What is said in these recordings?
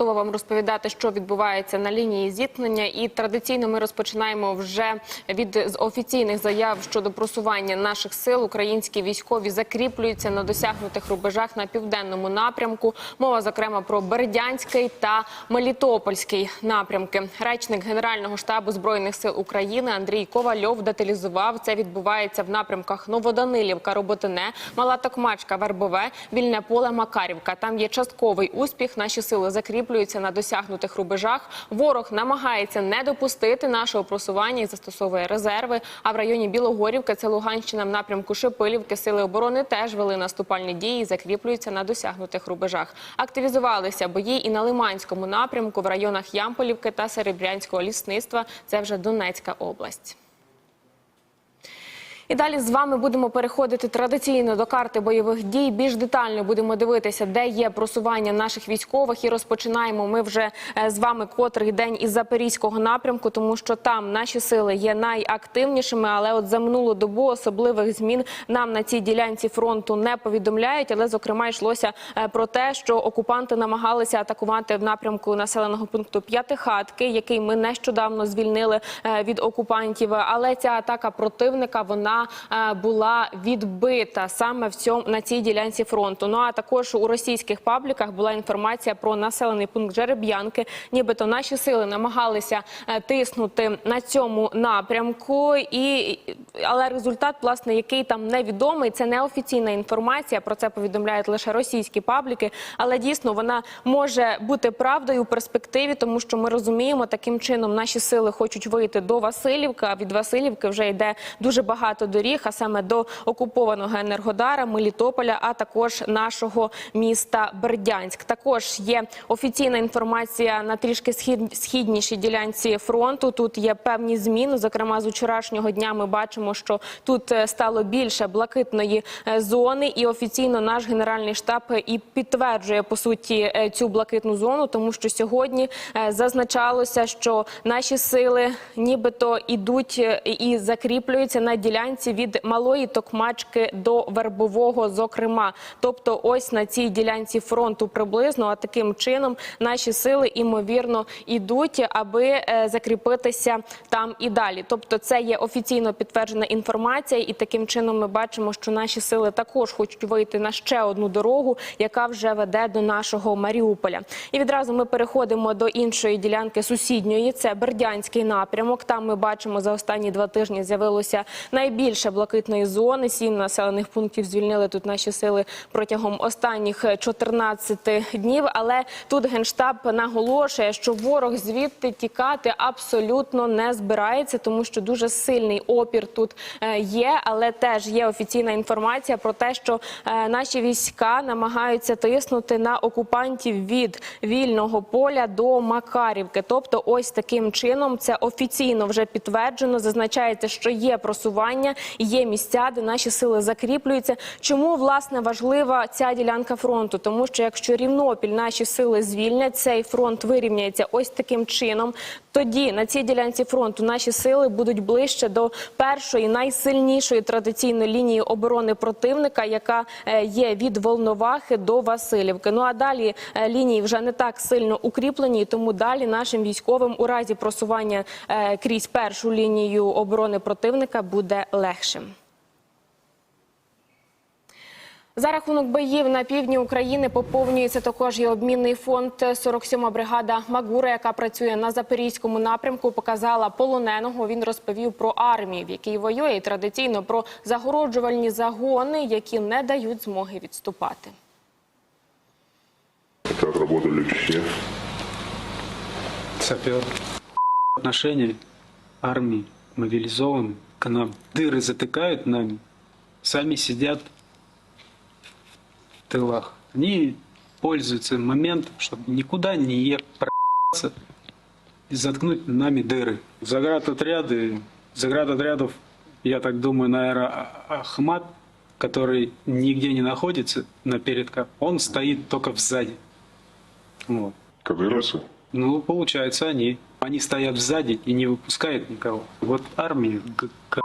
готова вам розповідати, що відбувається на лінії зіткнення. І традиційно ми розпочинаємо вже від офіційних заяв щодо просування наших сил. Українські військові закріплюються на досягнутих рубежах на південному напрямку. Мова зокрема про Бердянський та Мелітопольський напрямки. Речник Генерального штабу збройних сил України Андрій Ковальов деталізував, це відбувається в напрямках Новоданилівка, Роботине, Мала Токмачка, Вербове, Вільне поле, Макарівка. Там є частковий успіх. Наші сили закріплюються на досягнутих рубежах. Ворог намагається не допустити нашого просування і застосовує резерви. А в районі Білогорівки, це Луганщина, в напрямку Шепилівки, сили оборони теж вели наступальні дії і закріплюються на досягнутих рубежах. Активізувалися бої і на Лиманському напрямку в районах Ямполівки та Серебрянського лісництва. Це вже Донецька область. І далі з вами будемо переходити традиційно до карти бойових дій. Більш детально будемо дивитися, де є просування наших військових. І розпочинаємо ми вже е, з вами котрий день із запорізького напрямку, тому що там наші сили є найактивнішими. Але от за минулу добу особливих змін нам на цій ділянці фронту не повідомляють. Але зокрема йшлося е, про те, що окупанти намагалися атакувати в напрямку населеного пункту П'ятихатки, який ми нещодавно звільнили е, від окупантів. Але ця атака противника вона е, була відбита саме в цьому на цій ділянці фронту. Ну а також у російських пабліках була інформація про населений пункт Жереб'янки. Нібито наші сили намагалися е, тиснути на цьому напрямку, і але результат, власне, який там невідомий, це неофіційна інформація. Про це повідомляють лише російські пабліки. Але дійсно вона може бути правдою у перспективі, тому що ми розуміємо, таким чином наші сили хочуть вийти до Васильівки. А від Васильівки вже йде дуже багато доріг, а саме до окупованого Енергодара, Мелітополя, а також нашого міста Бердянськ. Також є офіційна інформація на трішки схід, східнішій ділянці фронту. Тут є певні зміни. Зокрема, з вчорашнього дня ми бачимо, що тут е, стало більше блакитної е, зони, і офіційно наш генеральний штаб і підтверджує по суті е, цю блакитну зону, тому що сьогодні е, зазначалося, що наші сили нібито ідуть е, і закріплюються на ділянці від малої токмачки до вербового, зокрема. Тобто, ось на цій ділянці фронту приблизно, а таким чином наші сили імовірно ідуть, аби е, закріпитися там і далі. Тобто, це є офіційно підтверджена інформація, і таким чином ми бачимо, що наші сили також хочуть вийти на ще одну дорогу, яка вже веде до нашого Маріуполя. І відразу ми переходимо до іншої ділянки сусідньої. Це Бердянський напрямок. Там ми бачимо за останні два тижні з'явилося найбільше блакитної зони. Сім населених пунктів звільнили тут наші сили протягом останніх 14 днів. Але тут генштаб наголошує, що ворог звідти тікати абсолютно не збирається, тому що дуже сильний опір тут е, є. Але теж є офіційна інформація про те, що е, наші війська намагаються тиснути на окупантів від вільного поля до Макарівки. Тобто, ось таким чином це офіційно вже підтверджено. Зазначається, що є просування, і є місця, де наші сили закріплюються. Чому власне важлива ця ділянка фронту? Тому що якщо Рівнопіль наші сили звільнять, цей фронт вирівняється ось таким чином. Тоді на цій ділянці фронту наші сили будуть ближче до першої найсильнішої традиційної лінії оборони противника, яка е, є від Волновахи до Васильівки. Ну а далі е, лінії вже не так сильно укріплені, тому далі нашим військовим у разі просування е, крізь першу лінію оборони противника буде легшим. За рахунок боїв на півдні України поповнюється також і обмінний фонд. 47-ма бригада Магура, яка працює на запорізькому напрямку, показала полоненого. Він розповів про армію, в якій воює, і традиційно про загороджувальні загони, які не дають змоги відступати. Работали в Чечне? сапер. Отношения армии мобилизованы к нам. Дыры затыкают нами, сами сидят в тылах. Они пользуются моментом, чтобы никуда не ехать и заткнуть нами дыры. Заградотряды, заградотрядов, я так думаю, наверное, А- Ахмат, который нигде не находится на передках, он стоит только сзади. Вот. Кадыровцы? Ну, получается, они. Они стоят сзади и не выпускают никого. Вот армия г- г-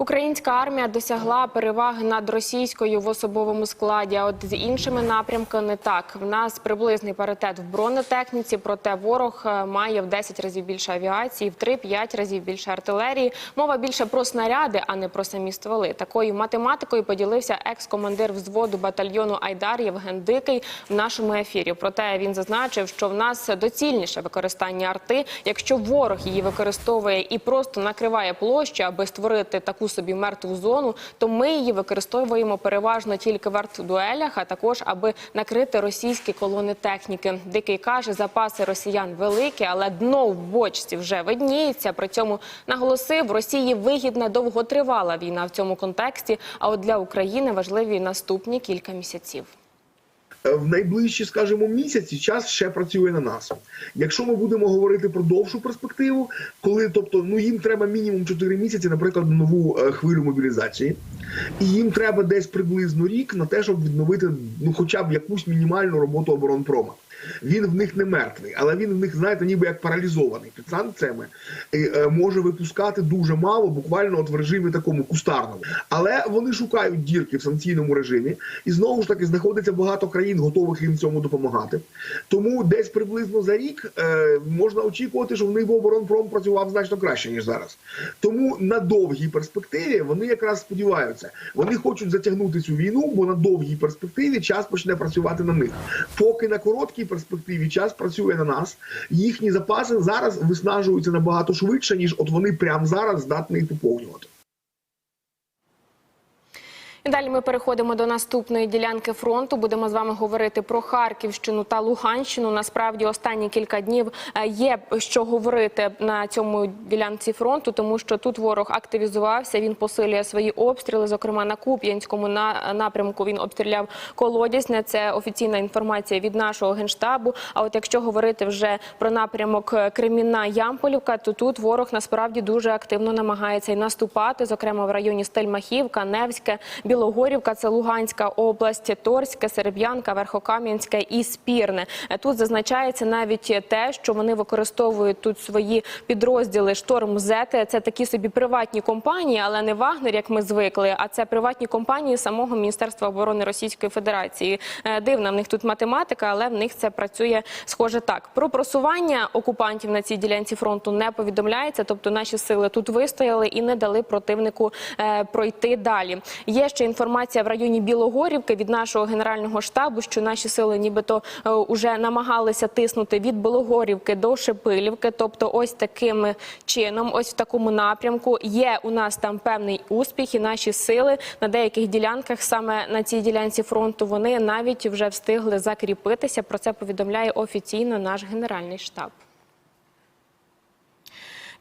Українська армія досягла переваги над російською в особовому складі. А от з іншими напрямками не так. В нас приблизний паритет в бронетехніці, проте ворог е, має в 10 разів більше авіації, в 3-5 разів більше артилерії. Мова більше про снаряди, а не про самі стволи. Такою математикою поділився екс-командир взводу батальйону Айдар Євген Дикий в нашому ефірі. Проте він зазначив, що в нас доцільніше використання арти, якщо ворог її використовує і просто накриває площу, аби створити таку собі мертву зону, то ми її використовуємо переважно тільки в артдуелях, а також аби накрити російські колони техніки. Дикий каже, запаси росіян великі, але дно в бочці вже видніється. При цьому наголосив, Росії вигідна довготривала війна в цьому контексті. А от для України важливі наступні кілька місяців. В найближчі, скажімо, місяці час ще працює на нас. Якщо ми будемо говорити про довшу перспективу, коли тобто ну їм треба мінімум 4 місяці, наприклад, нову е, хвилю мобілізації, і їм треба десь приблизно рік на те, щоб відновити ну, хоча б якусь мінімальну роботу оборонпрома. Він в них не мертвий, але він в них, знаєте, ніби як паралізований під санкціями і е, може випускати дуже мало, буквально от в режимі такому кустарному. Але вони шукають дірки в санкційному режимі, і знову ж таки знаходиться багато країн, готових їм цьому допомагати. Тому десь приблизно за рік е, можна очікувати, що в них оборонпром працював значно краще ніж зараз. Тому на довгій перспективі вони якраз сподіваються, вони хочуть затягнути цю війну, бо на довгій перспективі час почне працювати на них. Поки на короткій перспективі час працює на нас. Їхні запаси зараз виснажуються набагато швидше, ніж от вони прямо зараз здатні поповнювати. Далі ми переходимо до наступної ділянки фронту. Будемо з вами говорити про Харківщину та Луганщину. Насправді, останні кілька днів е, є що говорити на цьому ділянці фронту, тому що тут ворог активізувався. Він посилює свої обстріли. Зокрема, на Куп'янському на напрямку він обстріляв Колодязне. Це офіційна інформація від нашого генштабу. А от якщо говорити вже про напрямок Кремінна Ямполівка, то тут ворог насправді дуже активно намагається і наступати, зокрема в районі Стельмахівка, Невське. Білогорівка, це Луганська область, Торське, Сереб'янка, Верхокам'янське і Спірне. Тут зазначається навіть те, що вони використовують тут свої підрозділи Шторм Зети. Це такі собі приватні компанії, але не Вагнер, як ми звикли. А це приватні компанії самого Міністерства оборони Російської Федерації. Е, Дивна в них тут математика, але в них це працює схоже так. Про просування окупантів на цій ділянці фронту не повідомляється. Тобто наші сили тут вистояли і не дали противнику е, пройти далі. Є ще інформація в районі Білогорівки від нашого генерального штабу, що наші сили нібито е, уже намагалися тиснути від Білогорівки до Шепилівки. Тобто, ось таким чином, ось в такому напрямку. Є у нас там певний успіх, і наші сили на деяких ділянках, саме на цій ділянці фронту, вони навіть вже встигли закріпитися. Про це повідомляє офіційно наш генеральний штаб.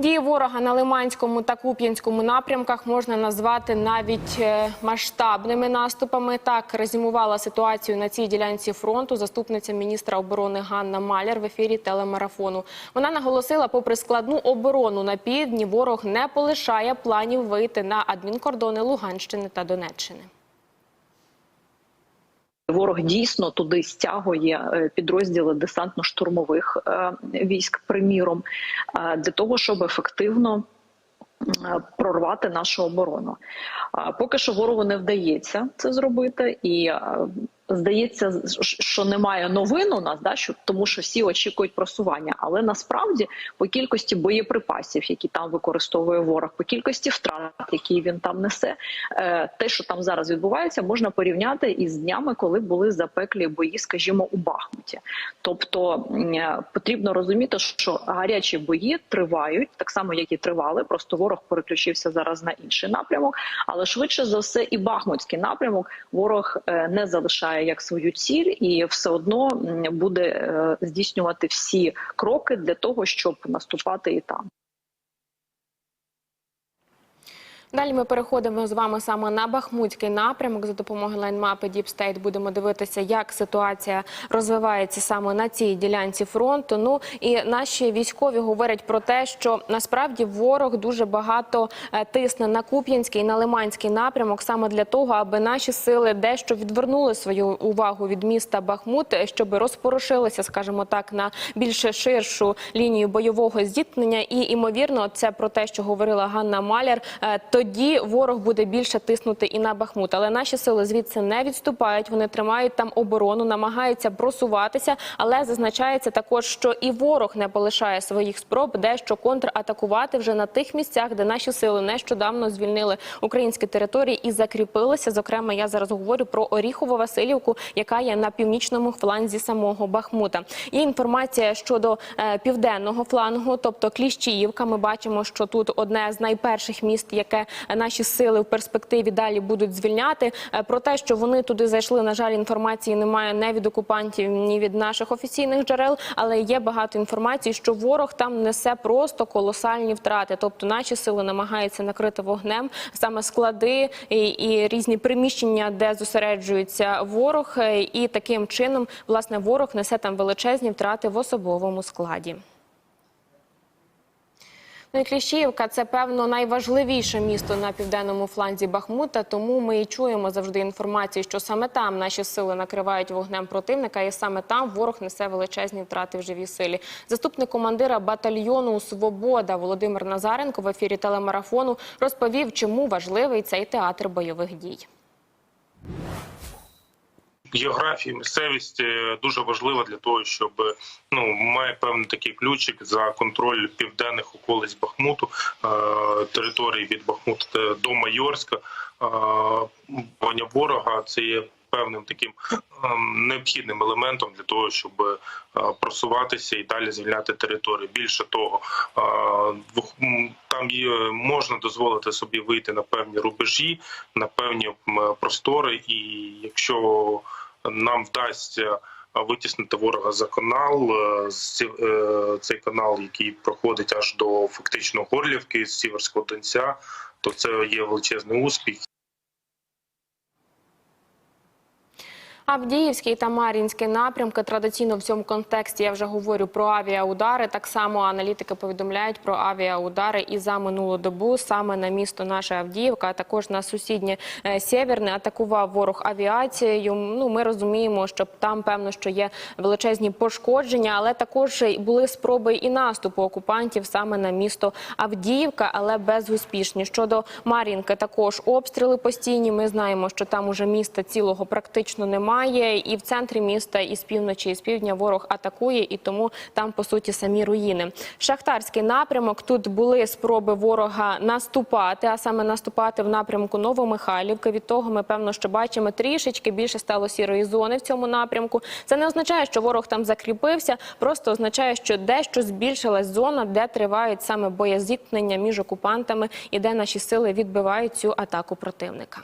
Дії ворога на Лиманському та Куп'янському напрямках можна назвати навіть е, масштабними наступами. Так резюмувала ситуацію на цій ділянці фронту заступниця міністра оборони Ганна Маляр в ефірі телемарафону. Вона наголосила, попри складну оборону на півдні, ворог не полишає планів вийти на адмінкордони Луганщини та Донеччини. Ворог дійсно туди стягує е, підрозділи десантно-штурмових е, військ, приміром, е, для того, щоб ефективно прорвати нашу оборону. Поки що ворогу не вдається це зробити, і здається, що немає новин у нас, да, що тому, що всі очікують просування. Але насправді по кількості боєприпасів, які там використовує ворог, по кількості втрат, які він там несе, е, те, що там зараз відбувається, можна порівняти із днями, коли були запеклі бої, скажімо, у Бахмуті. Тобто е, потрібно розуміти, що гарячі бої тривають так само, як і тривали. Просто ворог переключився зараз на інший напрямок. Але швидше за все, і Бахмутський напрямок ворог е, не залишає як свою ціль, і все одно буде е, здійснювати всі кроки для того, щоб наступати і там. Далі ми переходимо з вами саме на Бахмутський напрямок за допомогою лайнмапи State. Будемо дивитися, як ситуація розвивається саме на цій ділянці фронту. Ну і наші військові говорять про те, що насправді ворог дуже багато е, тисне на Куп'янський на Лиманський напрямок саме для того, аби наші сили дещо відвернули свою увагу від міста Бахмут, е, щоб розпорошилися, скажімо так, на більш ширшу лінію бойового зіткнення. І імовірно, це про те, що говорила Ганна Маляр. Тоді ворог буде більше тиснути і на Бахмут. Але наші сили звідси не відступають. Вони тримають там оборону, намагаються просуватися. Але зазначається також, що і ворог не полишає своїх спроб дещо контратакувати вже на тих місцях, де наші сили нещодавно звільнили українські території і закріпилися. Зокрема, я зараз говорю про Оріхово-Василівку, яка є на північному фланзі самого Бахмута. Є інформація щодо е, південного флангу, тобто Кліщіївка. Ми бачимо, що тут одне з найперших міст, яке наші сили в перспективі далі будуть звільняти. Е, Про те, що вони туди зайшли, на жаль, інформації немає не від окупантів, ні від наших офіційних джерел, але є багато інформації, що ворог там несе просто колосальні втрати. Тобто наші сили намагаються накрити вогнем саме склади і, і різні приміщення, де зосереджується ворог, Е, і таким чином власне ворог несе там величезні втрати в особовому складі. Ну і Кліщіївка це певно найважливіше місто на південному фланзі Бахмута. Тому ми і чуємо завжди інформацію, що саме там наші сили накривають вогнем противника, і саме там ворог несе величезні втрати в живій силі. Заступник командира батальйону Свобода Володимир Назаренко в ефірі телемарафону розповів, чому важливий цей театр бойових дій. Географія, місцевість е, дуже важлива для того, щоб е, ну має певний такий ключик за контроль південних околиць Бахмуту, е, території від Бахмута до Майорська. Бання ворога це є певним таким ем, необхідним елементом для того, щоб е, просуватися і далі звільняти територію. Більше того, е, там є, можна дозволити собі вийти на певні рубежі, на певні простори, і якщо нам вдасться витіснити ворога за канал, е, е, цей канал, який проходить аж до фактично Горлівки з Сіверського Донця, то це є величезний успіх. Авдіївський та Мар'їнський напрямки традиційно в цьому контексті я вже говорю про авіаудари. Так само аналітики повідомляють про авіаудари і за минулу добу саме на місто наша Авдіївка, а також на сусіднє е, Сєвєрне атакував ворог авіацією. Ну ми розуміємо, що там певно, що є величезні пошкодження, але також були спроби і наступу окупантів саме на місто Авдіївка, але безуспішні. Щодо Мар'їнки, також обстріли постійні. Ми знаємо, що там уже міста цілого практично немає, і в центрі міста, і з півночі, і з півдня ворог атакує, і тому там по суті самі руїни. Шахтарський напрямок тут були спроби ворога наступати, а саме наступати в напрямку Новомихайлівки. Від того ми певно, що бачимо трішечки більше стало сірої зони в цьому напрямку. Це не означає, що ворог там закріпився, просто означає, що дещо збільшилась зона, де тривають саме боєзіткнення між окупантами і де наші сили відбивають цю атаку противника.